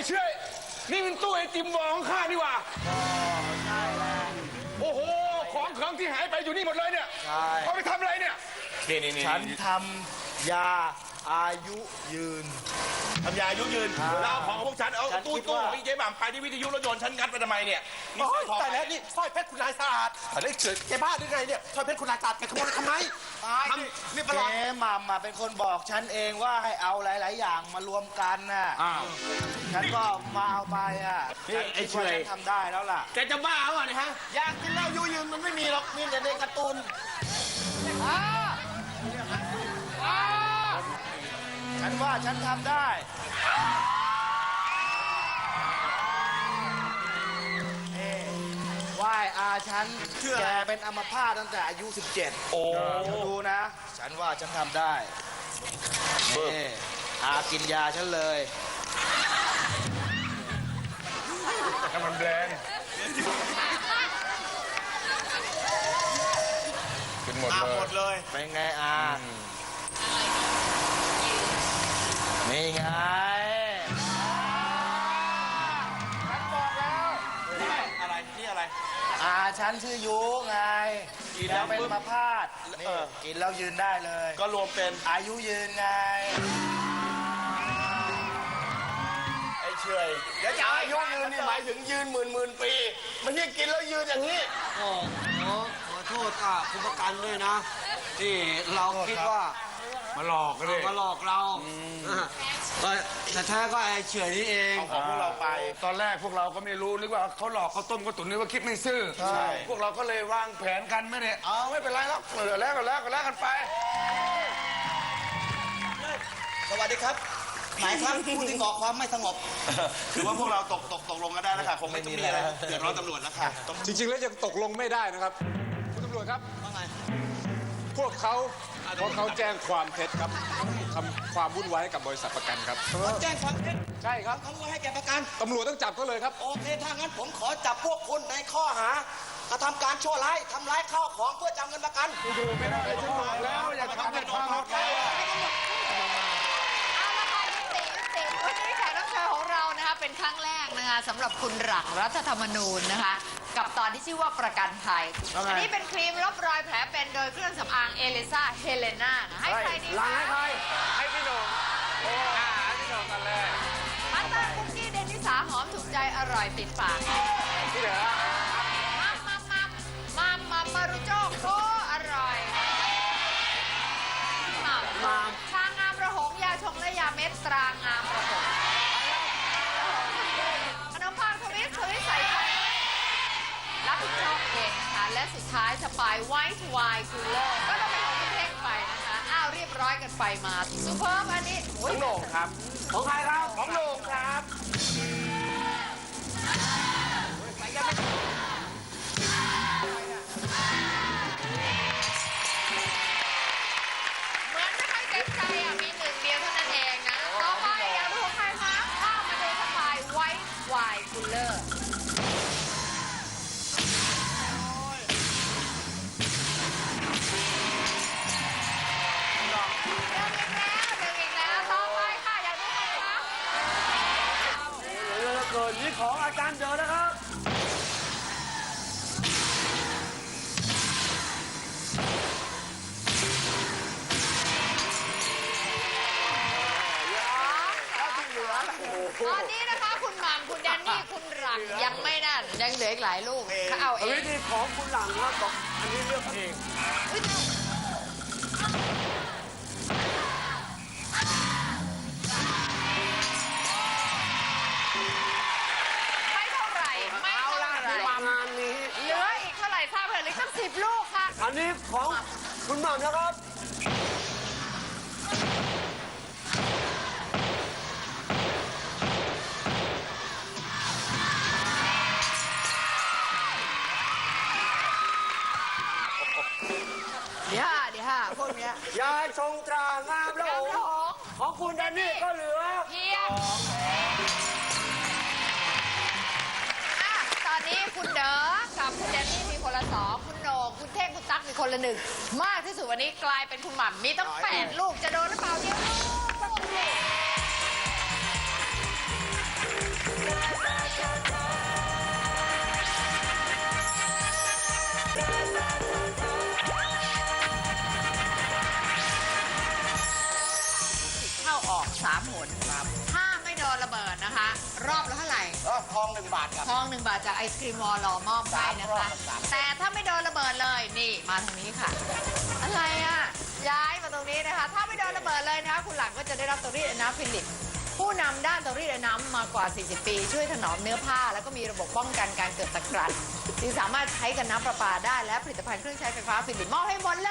อ้เชื่อยนี่มันตู้ไอติมวองของข้านี่หว่าใช่แล้วโอ้โห ของเครื่องที่หายไปอยู่นี่หมดเลยเนี่ยใช่ เขาไปทำอะไรเนี่ย นี่นี่นี่ฉันทำยาอายุยืน ทำยาอายุยืนอ่าเราเอาของของพวกฉันเอาฉันตู้คิดตู้ว่า ของอีเจ๊หม่ำไปที่วิทยุรถยนต์ฉันงัดไปทำไมเนี่ยนี่โอ้สร้อยยทองแต่แล้วนี่สร้อยเพชรคุณนายสะอาดแต่แล้วเฉยแกบ้าหรือไงเนี่ยสร้อยเพชรคุณนายสะอาดแกขโมยทำไมทำนี่ประหลอดเจ๊หมัมมาเป็นคนบอกฉันเองว่าให้เอาหลาย ๆ อย่างมารวมกันน่ะอ้าวฉันก็มาเอาไปอะนี่ไอ้เฉยฉันทำได้แล้วล่ะแกจะบ้าเหรอเนี่ยฮะอยากกินเหล้าอายุยืนมันไม่มีหรอกมีแต่ในการ์ตูน ฉันว่าฉันทำได้ เอ้ไหว้อาฉันแกเป็นอัมพาตตั้งแต่อายุ 17โอ้ดูนะ ฉันว่าฉันทำได้นี่อากินยาฉันเลย ถ้ามันแบรนด์กินหมดอ่าเลหมยดเลย เป็นไงอา ฉันชื่อยุไงกินแล้วเป็นปุ๊บมาพาดนี่เออ กินแล้วยืนได้เลย ก็รวมเป็นอายุยืนไง ไอ้เฉยเดี๋ยวจะอายุยืนนี่หมายถึงยืนหมื่นหมื่นปีไม่ใช่กินแล้วยืนอย่างนี้ โอ้โหขอโทษอะคุณประกันด้วยนะ ที่เราคิดว่ามาหลอกกันเลย มาหลอกเราอะ ก็แต่แท้ก็ไอ้เฉยนี่เองเอาของพวกเราไป ตอนแรกพวกเราก็ไม่รู้นึกว่าเขาหลอกเขาต้มเขาตุ๋นนึกว่าคิดไม่ซื่อใช่ พวกเราก็เลยวางแผนกันไม่ได้เอาไม่เป็นไรแล้วเหลือแล้วก็แล้วก็แล้วกันไป สวัสดีครับไหนครับผู้ที่ก่อความไม่สงบ ถือว่าพวกเราตกตกตกลงกันได้แล้วค่ะคงไม่ต้องมีอะไรเดือดร้อนตำรวจแล้วค่ะจริงๆ แล้วยังตกลงไม่ได้นะครับ คุณตำรวจครับพวกเขา เพราะเขาแจ้งความเท็จครับทำความวุ่นวายให้กับบริษัทประกันครับ เขาแจ้งความเท็จใช่ครับ เขาให้แกประกัน ตำรวจต้องจับเขาเลยครับ โอเค ถ้างั้นผมขอจับพวกคุณในข้อหากระทำการชั่วร้ายทำร้ายข้าวของเพื่อจำเงินประกันแล้ว อย่าทำให้ความเข้าใจเอาละค่ะยุติยุติวันนี้แขกรับเชิญของเรานะคะเป็นครั้งแรกนะคะสำหรับคุณหลังรัฐธรรมนูญนะคะ กับตอนที่ชื่อว่าประกันภัย ว่าไง อันนี้เป็นครีมลบรอยแผลเป็นโดยเครื่องสำอางเอลิซาเฮเลนานะให้ใครดีคะให้พี่โหน่งอ่าให้พี่โหน่งกันเลยพัตเตอร์คุกกี้เดนิสาหอมถูกใจอร่อยติดปาก ที่เหลือมัมมัมมัมมัมมัมมารุโจโคอร่อยมัมมัมชางามระหงยาชงและยาเม็ดตรางามระหง รับผิดชอบเองนะคะ และสุดท้ายสปายไวท์ไวน์คูลเลอร์ก็ต้องเป็นของคุณเท่งไปนะคะ อ้าวเรียบร้อยกันไปมาซูเปอร์อันนี้โอ้ยโหน่งครับ ของใครครับ ของโหน่งครับ เหลือเกินนี่ของอาจารย์เจอนะครับ ตอนนี้นะคะคุณหมัมคุณแดนนี่คุณหลังยังไม่นั่นยังเหลืออีกหลายลูกเขาเอาเออันงนี้ที่ของคุณหลังแล้วบอกอันนี้เลือกเอง อุ๊ย สิบลูกค่ะ อันนี้ของคุณหม่ำนะครับ เดี๋ยวค่ะเดี๋ยวค่ะพวกเนี้ย ยาชงตรางามแล้วน้ำหลงของคุณแดนนี่ก็เหลือ เพียบอะตอนนี้คุณเด๋อกับคุณแดนนี่มีคนละสอง ตั๊กมีคนละหนึ่ง มากที่สุดวันนี้กลายเป็นคุณหม่ำมีตั้งแปดลูกจะโดนหรือเปล่าเดี๋ยวลูก อบทองหนึ่งบาทครับ ทองหนึ่งบาทจากไอศครีมวอลลอมอบให้นะสามรอคะบสามแต่ถ้าไม่โดนระเบิดเลยนี่มาทางนี้ค่ะ อะไรอะ ย้ายมาตรงนี้นะคะ ถ้าไม่โดนระเบิดเลยนะคะ คุณหลังก็จะได้รับเตารีดไอ้น้ำฟิลิป ผู้นำด้านเตารีดไอ้น้ำมากว่า 40 ปี ช่วยถนอมเนื้อผ้า แล้วก็มีระบบป้องกันการเกิดตะกรันจึงสามารถใช้กับน้ำประปาได้และผลิตภัณฑ์เครื่องใช้ไฟฟ้าฟิลิปมอบให้หมดเล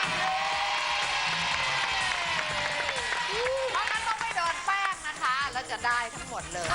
ยเพราะงั้นต้องไม่โดนแป้งนะคะ แล้วจะได้ทั้งหมดเลย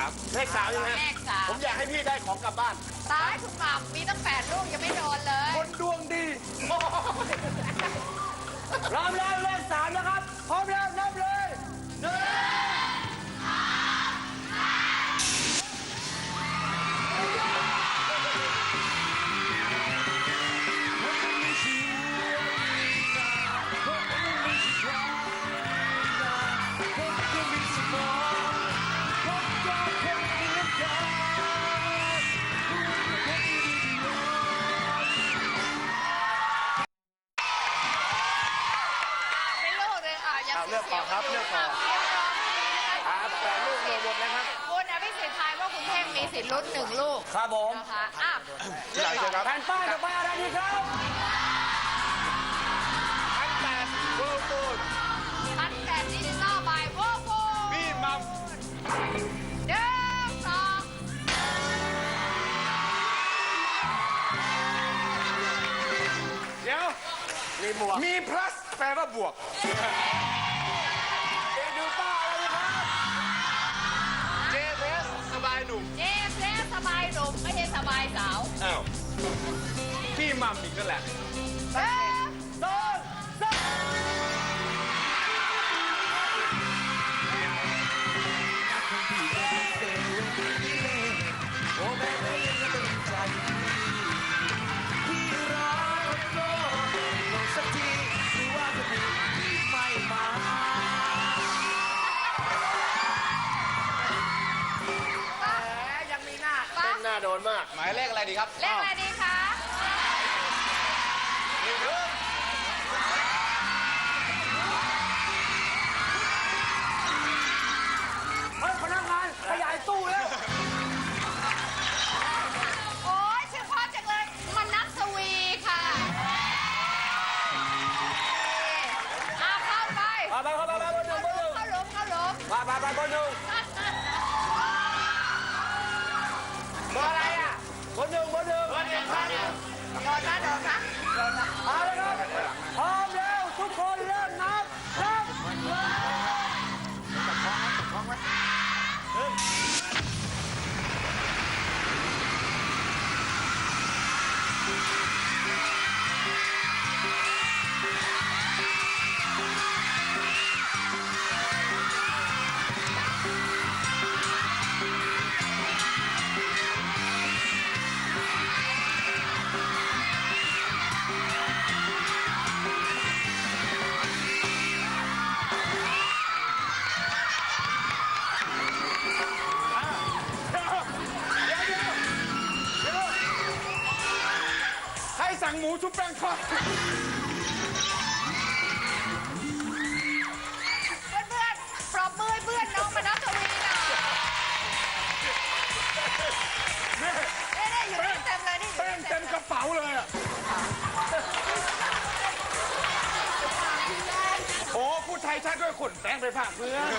ามเลขสามใช่ไหมเลขสาม ผมอยากให้พี่ได้ของกลับบ้าน ตายคุณหม่ำมีตั้งแปดลูกยังไม่โดนเลย คนดวงดี พร้อมแล้วเลขสามนะครับ พร้อมแล้วนับเลยหนึ่ง แปดลูกเลยหมดนะครับคุณอภิสิทธิ์ทายว่าคุณเท่งมีสิทธิ์ลุ้นหนึ่งลูกครับผมนะคะอะที่หลังเชิญครับแผ่นป้ายต่อไปอะไรดีครับพันแปดเวิร์ปูนพันแปดดิจิตอลบายโวโฟพี่มัมหนึ่งสองเดี๋ยว มีหมวก มี plus แปลว่าบวก สบายหนุ่มเจมส์และสบายหนุ่มไม่ใช่สบายสาว อ้าว พี่มัมอีกนั่นแหละหนึ่ง เลขอะไรดีคะเฮ้ยพนักงานขยายตู้แล้วโอ้ยชื่อเพ่อจังเลยมันนัทสวีค่ะเอาเข้าไปไปไปไปไปไปเบอร์หนึ่งเบอร์หนึ่งเข้าหลุมเข้าหลุมไปไปไปเบอร์หนึ่ง เบอร์อะไร อะเบอร์หนึ่งคนหนึ่งเบอร์หนึ่งครับโดนนะโดนนะโดนนะเอาเลยครับพร้อมแล้วทุกคนเริ่มนับนับใค ชุบแป้งทอดเพื่อนๆปรบมือให้เพื่อนน้องมานัทวีหน่อยนี่นี่อยู่นี่เต็มเลยนี่อยู่แป้งนี่เต็เต็มมกระเป๋าเลยอะโอ้พูดไทยชัดด้วยขนแป้งไปฝากเพื่อน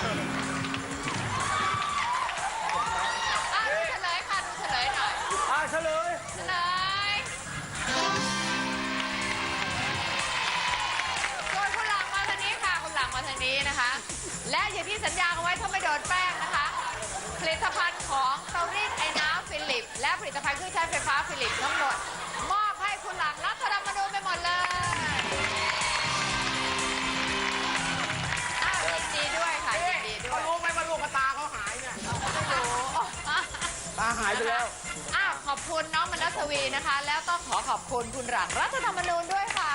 อะดูเฉลยค่ะดูเฉลยหน่อย อ่าเฉลย มาทางนี้ค่ะคุณหลังมาทางนี้นะคะ และอย่างที่สัญญากันไว้ถ้าไม่โดนแป้งนะคะ ผลิตภัณฑ์ของเตารีดไอ้น้ำฟิลิป และผลิตภัณฑ์เครื่องใช้ไฟฟ้าฟิลิปทั้งหมด มอบให้คุณหลังรัฐธรรมนูญไปหมดเลยอ้าวยินดีด้วยค่ะยินดีด้เขาวยรู้ไหมว่าลูกกระตาเขาหายเนี่ยไม่รู้ตาหายไปแล้วอ้าวขอบคุณน้องมนัสวีนะคะ แล้วต้องขอขอบคุณคุณหลังรัฐธรรมนูญด้วยค่ะ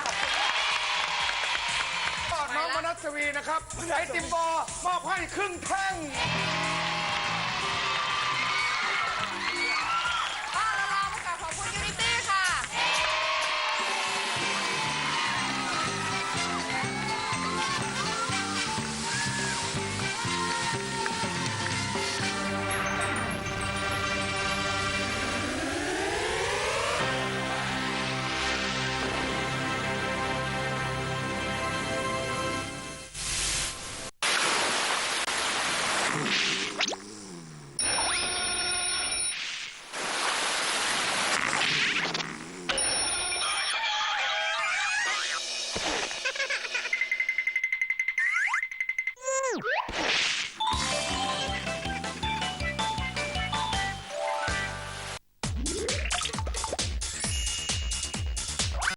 ขอบคุณ น้องมนัสวีนะครับไอติมโบมอบให้ครึ่งแท่งข